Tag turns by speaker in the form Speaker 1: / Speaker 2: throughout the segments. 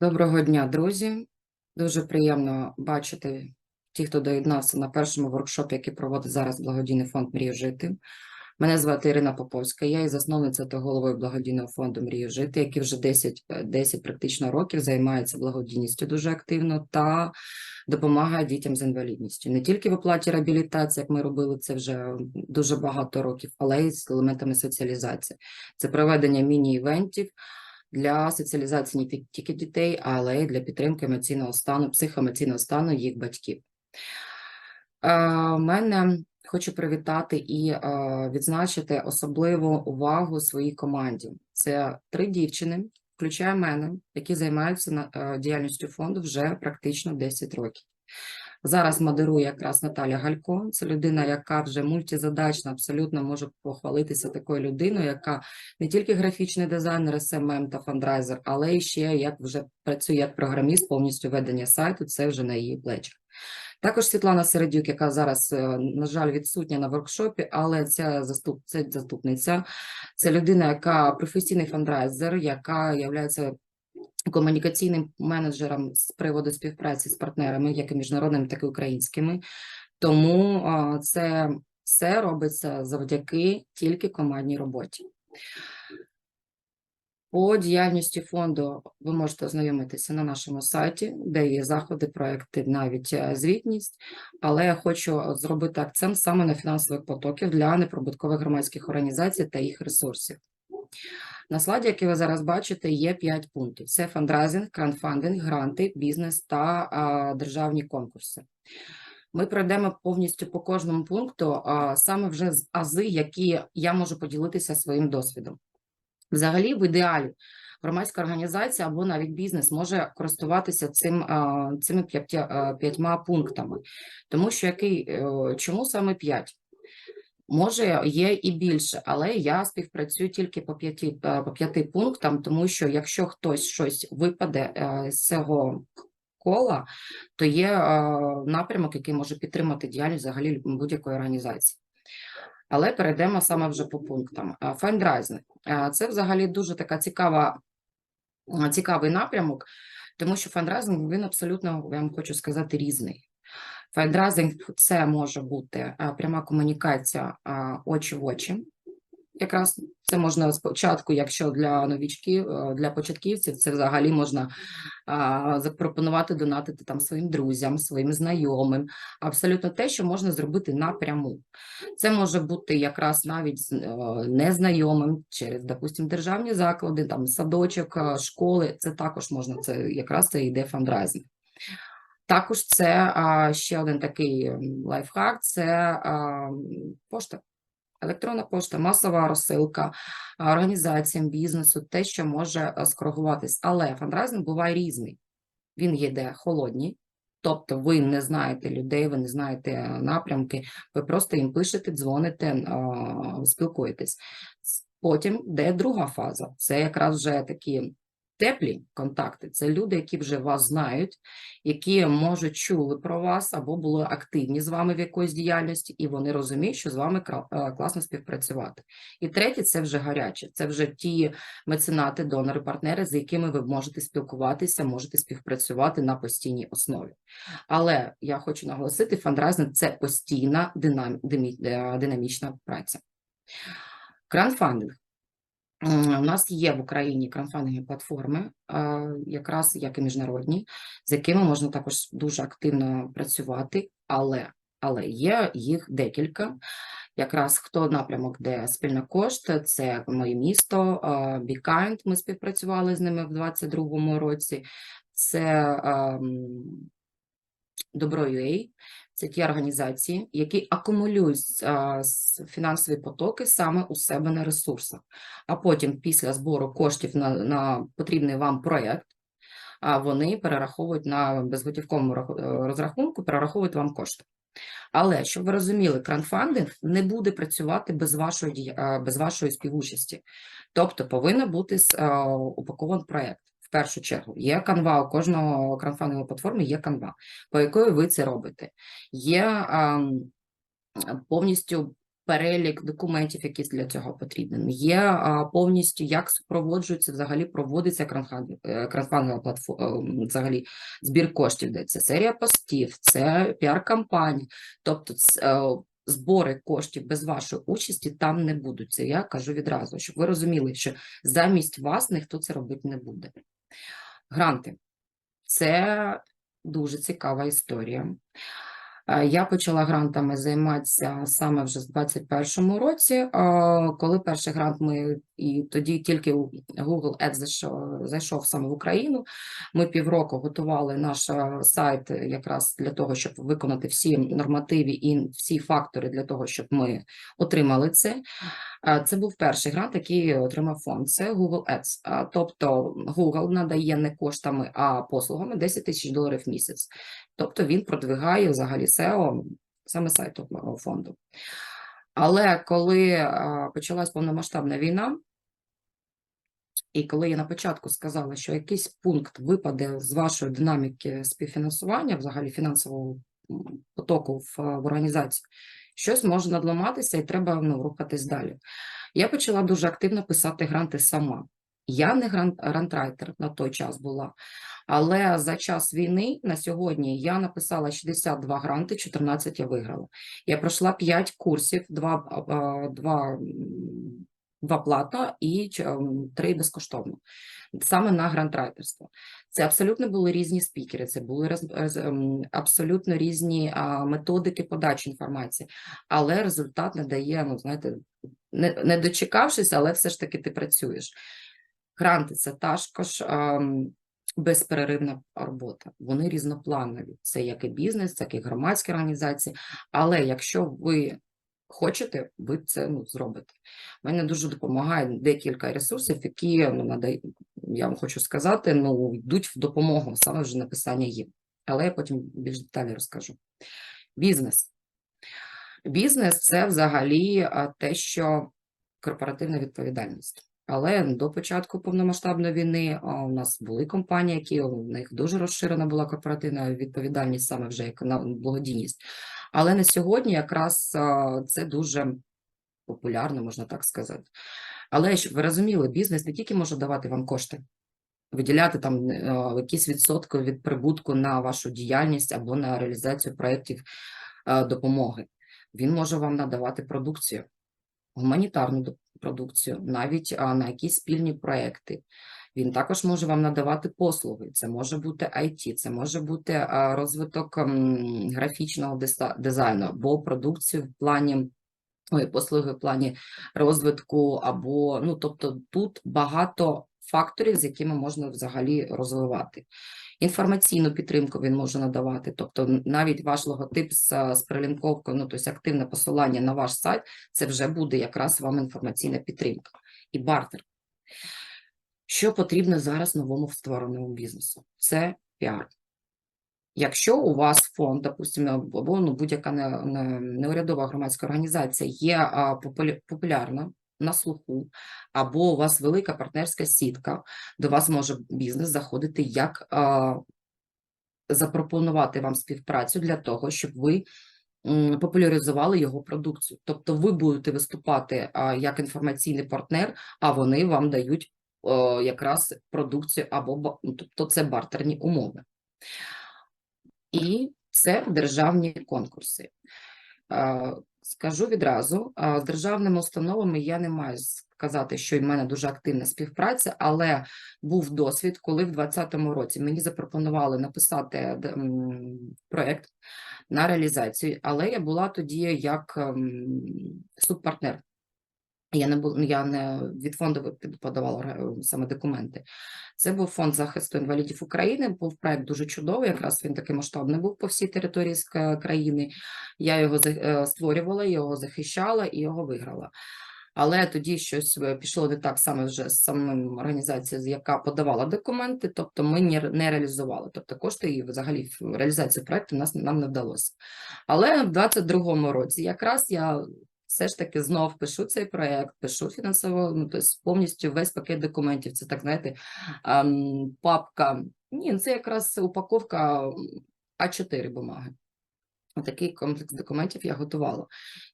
Speaker 1: Доброго дня, друзі. Дуже приємно бачити ті, хто доєднався на першому воркшопі, який проводить зараз благодійний фонд Мрію жити. Мене звати Ірина Поповська, я є засновниця та головою благодійного фонду Мрію жити, який вже 10, е, 10 практично років займається благодійністю дуже активно та допомагає дітям з інвалідністю. Не тільки в оплаті реабілітації, як ми робили це вже дуже багато років, але й з елементами соціалізації. Це проведення міні-івентів для соціалізації не тільки дітей, але й для підтримки емоційного стану, психоемоційного стану їх батьків. Е, мене хочу привітати і е, відзначити особливу увагу своїй команді. Це три дівчини, включає мене, які займаються е, діяльністю фонду вже практично 10 років. Зараз модерує якраз Наталя Галько. Це людина, яка вже мультизадачна, абсолютно може похвалитися такою людиною, яка не тільки графічний дизайнер, SMM та фандрайзер, але й ще як вже працює як програміст, повністю ведення сайту. Це вже на її плечах. Також Світлана Середюк, яка зараз, е, на жаль, відсутня на воркшопі, але ця заступ, це заступниця, це людина, яка професійний фандрайзер, яка є комунікаційним менеджером з приводу співпраці з партнерами, як і міжнародними, так і українськими. Тому це все робиться завдяки тільки командній роботі. По діяльності фонду ви можете ознайомитися на нашому сайті, де є заходи, проекти, навіть е, звітність, але я хочу зробити акцент саме на фінансових потоків для неприбуткових громадських організацій та їх ресурсів. На слайді, який ви зараз бачите, є 5 пунктів: це фандрайзинг, краундфандинг, гранти, бізнес та а, державні конкурси. Ми пройдемо повністю по кожному пункту, а, саме вже з ази, які я можу поділитися своїм досвідом. Взагалі, в ідеалі, громадська організація або навіть бізнес може користуватися цим, цими п'ятьма пунктами, тому що який, е, чому саме п'ять? Може, є і більше, але я співпрацюю тільки по п'яти е, по п'яти пунктам, тому що якщо хтось щось випаде е, з цього кола, то є е, напрямок, який може підтримати діяльність взагалі будь-якої організації. Але перейдемо саме вже по пунктам. Фандрайзинг це взагалі дуже така цікава, цікавий напрямок, тому що фандрайзинг він абсолютно, я вам хочу сказати, різний. Фандрайзинг – це може бути пряма комунікація очі в очі. Якраз це можна спочатку, якщо для новічків, е, для початківців, це взагалі можна запропонувати донатити там своїм друзям, своїм знайомим. Абсолютно те, що можна зробити напряму. Це може бути якраз навіть з е, незнайомим через, допустимо, державні заклади, там садочок, е, школи. Це також можна. Це якраз це йде фандрайзинг. Також це а, ще один такий лайфхак: це а, пошта, електронна пошта, масова розсилка організаціям бізнесу, те, що може а, скоригуватись. Але фандрайзинг буває різний. Він йде холодні, тобто ви не знаєте людей, ви не знаєте е, напрямки, ви просто їм пишете, дзвоните, спілкуєтесь. Потім йде друга фаза. Це якраз вже такі теплі контакти. Це люди, які вже вас знають, які може чули про вас або були активні з вами в якоїсь діяльності, і вони розуміють, що з вами е, класно співпрацювати. І третє це вже гаряче. Це вже ті меценати, донори, партнери, з якими ви можете спілкуватися, можете співпрацювати на постійній основі. Але я хочу наголосити, фандрайзинг – це постійна е, динамічна праця. Краундфандинг. У нас є в Україні краудфандингові платформи, якраз як і міжнародні, з якими можна також дуже активно працювати, але, але є їх декілька. Якраз хто напрямок, де спільна кошти, це моє місто, Kind, ми співпрацювали з ними в 22-му році. Це Добро.ua, це ті організації, які акумулюють а, фінансові потоки саме у себе на ресурсах, а потім після збору коштів на, на потрібний вам проєкт, вони перераховують на безготівковому е, розрахунку, перераховують вам кошти. Але щоб ви розуміли, краундфандинг не буде працювати без вашої без вашої співучасті. Тобто повинен бути с- упакований проєкт. Першу чергу є канва у кожного краундфандингової платформи є канва, по якої ви це робите. Є ам, повністю перелік документів, які для цього потрібен. Є а, повністю, як супроводжується, взагалі проводиться краудфандинг- е, платформа, взагалі збір коштів, де це серія постів, це піар-кампанія, тобто ц- е, збори коштів без вашої участі там не будуть. Це я кажу відразу, щоб ви розуміли, що замість вас ніхто це робити не буде. Гранти це дуже цікава історія. Е, Я почала грантами займатися саме вже з 21-му році, е, коли перший грант ми і тоді тільки Google Ads зайшов, зайшов саме в Україну. Ми півроку готували наш е, сайт якраз для того, щоб виконати всі нормативи і всі фактори для того, щоб ми отримали це. Е, Це був перший грант, який отримав фонд. Це Google Ads. Е, Тобто Google надає не коштами, а послугами 10 тисяч доларів в місяць. Тобто він продвигає взагалі SEO саме сайту фонду. Але коли почалась повномасштабна війна, і коли я на початку сказала, що якийсь пункт випаде з вашої динаміки співфінансування, взагалі фінансового потоку в, в організації, щось може надламатися і треба ну, рухатись далі. Я почала дуже активно писати гранти сама. Я не грант, грантрайтер на той час була, але за час війни на сьогодні я написала 62 гранти, 14 я виграла. Я пройшла 5 курсів, 2, 2, 2 платно і 3 безкоштовно. Саме на грантрайтерство. Це абсолютно були різні спікери, це були абсолютно різні методики подачі інформації, але результат не дає, ну знаєте, не, не дочекавшись, але все ж таки ти працюєш. Гранти це також безперервна робота. Вони різнопланові. Це як і бізнес, так і громадські організації. Але якщо ви хочете, ви це ну, зробите. Мені дуже допомагає декілька ресурсів, які ну, надає, я вам хочу сказати, ну, йдуть в допомогу саме вже написання їм. Але я потім більш детально розкажу. Бізнес. Бізнес це взагалі те, що корпоративна відповідальність. Але до початку повномасштабної війни у нас були компанії, які у них дуже розширена була корпоративна відповідальність, саме вже як на благодійність. Але на сьогодні якраз це дуже популярно, можна так сказати. Але щоб ви розуміли, бізнес не тільки може давати вам кошти, виділяти там е, якісь відсотки від прибутку на вашу діяльність або на реалізацію проєктів е, допомоги. Він може вам надавати продукцію, гуманітарну продукцію, навіть на якісь спільні проекти. Він також може вам надавати послуги. Це може бути IT, це може бути розвиток графічного дизайну або продукцію в плані ой, послуги в плані розвитку, або ну тобто тут багато факторів, з якими можна взагалі розвивати. Інформаційну підтримку він може надавати, тобто навіть ваш логотип з, з прилінковкою, ну тобто активне посилання на ваш сайт, це вже буде якраз вам інформаційна підтримка і бартер. Що потрібно зараз новому створеному бізнесу? Це піар. Якщо у вас фонд, допустимо, або ну, будь-яка не, не, неурядова громадська організація є популярна на слуху, або у вас велика партнерська сітка, до вас може бізнес заходити як запропонувати вам співпрацю для того, щоб ви популяризували його продукцію. Тобто ви будете виступати як інформаційний партнер, а вони вам дають якраз продукцію або ну, тобто це бартерні умови. І це державні конкурси. Скажу відразу, з державними установами я не маю сказати, що в мене дуже активна співпраця, але був досвід, коли в 2020 році мені запропонували написати проєкт на реалізацію, але я була тоді як ем, субпартнер. Я не бу- я не від фонду подавала саме документи. Це був фонд захисту інвалідів України. Був проект дуже чудовий. Якраз він такий масштабний був по всій території країни. Я його е, створювала, його захищала і його виграла. Але тоді щось е, пішло не так саме вже з самим організацією, яка подавала документи, тобто ми не реалізували. Тобто кошти і взагалі реалізацію проекту нас нам не вдалося. Але в 22-му році якраз я все ж таки знов пишу цей проект, пишу фінансово, ну, тобто повністю весь пакет документів. Це так, знаєте, папка. Ні, це якраз упаковка А4 бумаги. Такий комплекс документів я готувала.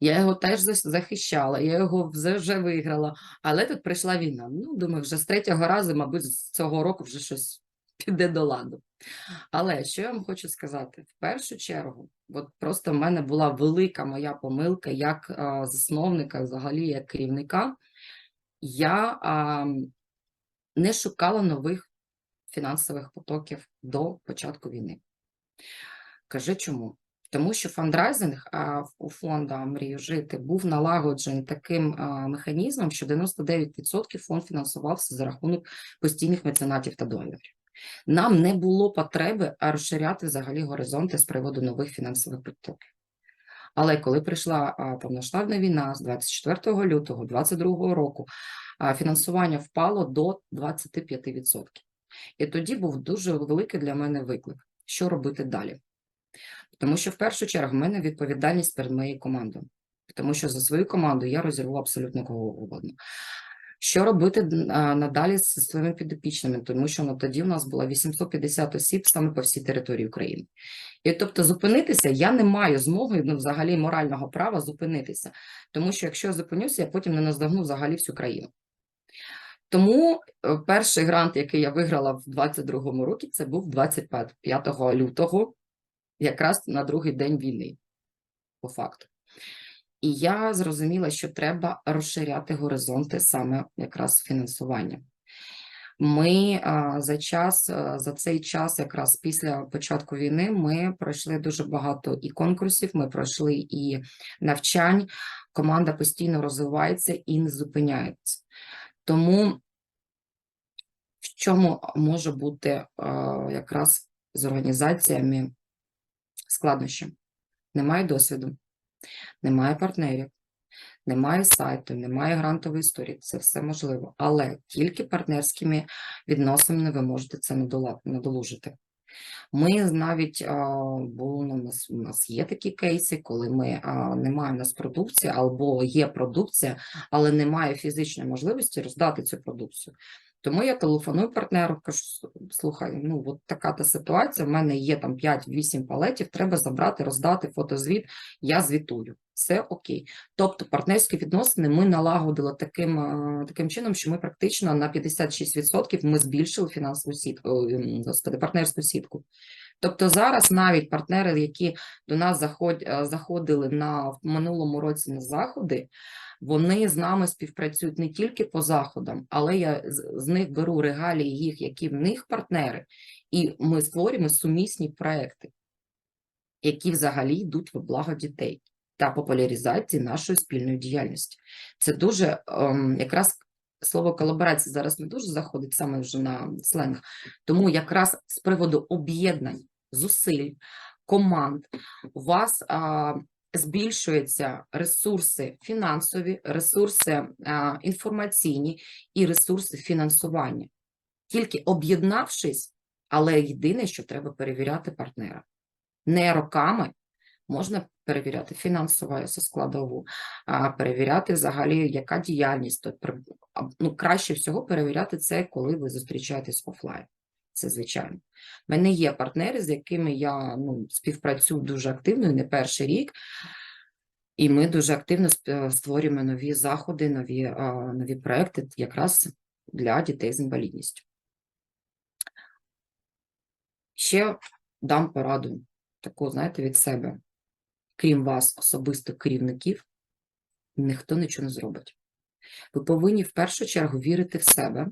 Speaker 1: Я його теж захищала, я його вже виграла, але тут прийшла війна. Ну, думаю, вже з третього разу, мабуть, з цього року вже щось піде до ладу. Але що я вам хочу сказати? В першу чергу, от просто в мене була велика моя помилка як а, засновника, взагалі як керівника. Я а, не шукала нових фінансових потоків до початку війни. Кажи чому? Тому що фандрайзинг а, у фонду Мрію жити був налагоджений таким а, механізмом, що 99% фонд фінансувався за рахунок постійних меценатів та донорів. Нам не було потреби розширяти взагалі горизонти з приводу нових фінансових потоків. Але коли прийшла повноштабна війна з 24 лютого 2022 року, фінансування впало до 25%. І тоді був дуже великий для мене виклик, що робити далі. Тому що в першу чергу в мене відповідальність перед моєю командою, тому що за свою команду я розірву абсолютно кого угодно. Що робити надалі з своїми підопічними, тому що ну, тоді у нас було 850 осіб саме по всій території України. І тобто зупинитися я не маю змоги, ну, взагалі морального права зупинитися, тому що якщо я зупинюся, я потім не наздогну взагалі всю країну. Тому е, перший грант, який я виграла в 22-му році, це був 25 лютого, якраз на другий день війни, по факту. І я зрозуміла, що треба розширяти горизонти саме якраз фінансування. Ми за час, за цей час, якраз після початку війни, ми пройшли дуже багато і конкурсів, ми пройшли і навчань. Команда постійно розвивається і не зупиняється. Тому в чому може бути якраз з організаціями складнощі? Немає досвіду, немає партнерів, немає сайту, немає грантової історії. Це все можливо, але тільки партнерськими відносинами ви можете це надолужити. Ми навіть було у нас, у нас є такі кейси, коли ми а, не у нас продукції, або є продукція, але немає фізичної можливості роздати цю продукцію. Тому я телефоную партнеру, кажу: слухай, ну от така та ситуація. В мене є там 5-8 палетів, треба забрати, роздати фотозвіт, я звітую. Все окей. Тобто партнерські відносини ми налагодили таким, е, таким чином, що ми практично на 56% ми збільшили фінансову сітку, господи, партнерську сітку. Тобто зараз навіть партнери, які до нас е, заходили на в минулому році на заходи, вони з нами співпрацюють не тільки по заходам, але я з, них беру регалії їх, які в них партнери, і ми створюємо сумісні проекти, які взагалі йдуть во благо дітей та популяризації нашої спільної діяльності. Це дуже ем, якраз слово колаборація зараз не дуже заходить саме вже на сленг, тому якраз з приводу об'єднань, зусиль, команд у вас а, збільшуються ресурси фінансові, ресурси а, інформаційні і ресурси фінансування. Тільки об'єднавшись, але єдине, що треба перевіряти партнера. Не роками можна перевіряти фінансову складову, а перевіряти взагалі, яка діяльність. Тобто, ну, краще всього перевіряти це, коли ви зустрічаєтесь офлайн. Це звичайно. У мене є партнери, з якими я ну, співпрацюю дуже активно, і не перший рік. І ми дуже активно створюємо нові заходи, нові, нові проекти якраз для дітей з інвалідністю. Ще дам пораду таку, знаєте, від себе. Крім вас, особисто керівників, ніхто нічого не зробить. Ви повинні в першу чергу вірити в себе,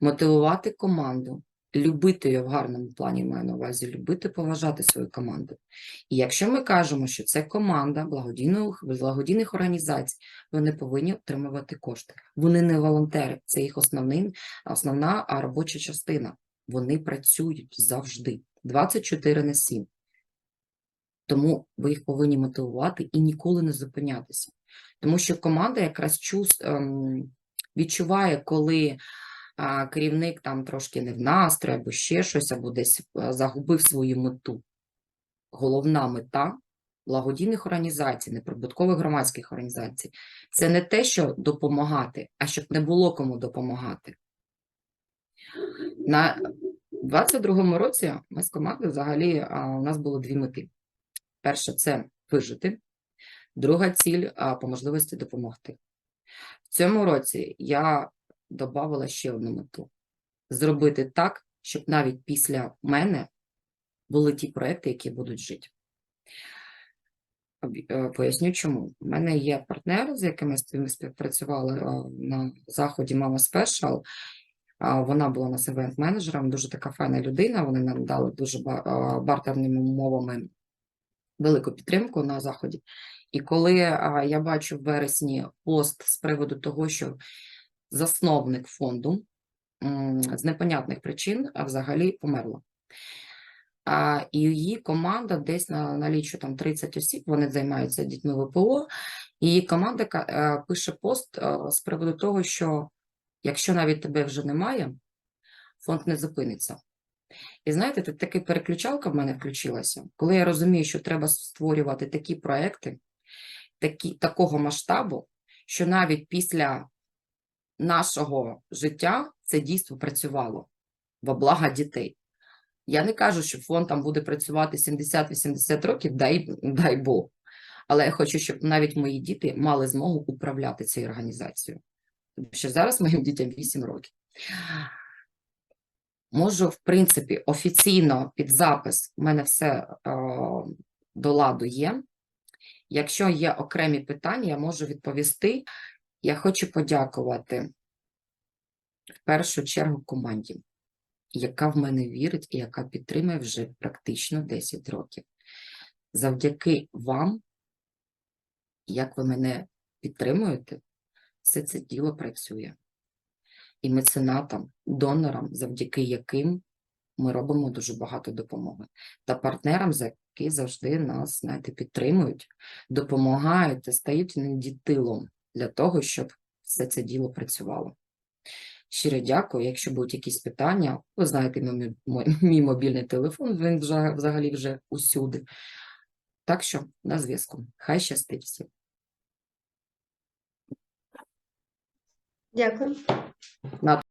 Speaker 1: мотивувати команду, любити в гарному плані, маю на увазі, любити, поважати свою команду. І якщо ми кажемо, що це команда благодійних, благодійних організацій, вони повинні отримувати кошти. Вони не волонтери, це їх основний, основна робоча частина. Вони працюють завжди, 24 на 7. Тому ви їх повинні мотивувати і ніколи не зупинятися. Тому що команда якраз чувс, ем, відчуває, коли керівник там трошки не в настрої, або ще щось, або десь е, загубив свою мету. Головна мета благодійних організацій, неприбуткових громадських організацій це не те, що допомагати, а щоб не було кому допомагати. На 22-му році ми з командою взагалі а, у нас було дві мети. Перше це вижити. Друга ціль по можливості допомогти. В цьому році я додавала ще одну мету: зробити так, щоб навіть після мене були ті проекти, які будуть жити. Е, Поясню чому. У мене є партнер, з яким ми співпрацювали е, на заході Мама Спешал. Вона була нас івент-менеджером, дуже така файна людина. Вони нам дали дуже е, бартерними умовами велику підтримку на заході. І коли я бачу в вересні пост з приводу того, що засновник фонду з непонятних причин а взагалі померла. І її команда десь на налічує там 30 осіб, вони займаються дітьми ВПО. Її команда е, пише пост е, з приводу того, що якщо навіть тебе вже немає, фонд не зупиниться. І знаєте, тут таки переключалка в мене включилася, коли я розумію, що треба створювати такі проекти, такі, такого масштабу, що навіть після нашого життя це дійство працювало во благо дітей. Я не кажу, що фонд там буде працювати 70-80 років, дай, дай Бог. Але я хочу, щоб навіть мої діти мали змогу управляти цією організацією. Тому що зараз моїм дітям 8 років. Можу, в принципі, офіційно під запис, у мене все е, до ладу є. Якщо є окремі питання, я можу відповісти. Я хочу подякувати в першу чергу команді, яка в мене вірить і яка підтримує вже практично 10 років. Завдяки вам, як ви мене підтримуєте, все це діло працює. І меценатам, донорам, завдяки яким ми робимо дуже багато допомоги. Та партнерам, які завжди нас, знаєте, підтримують, допомагають та стають іноді тилом для того, щоб все це діло працювало. Щиро дякую. Якщо будуть якісь питання, ви знаєте мій, мій, мій мобільний телефон, він вже, взагалі вже усюди. Так що на зв'язку. Хай щастить всім.
Speaker 2: Дякую.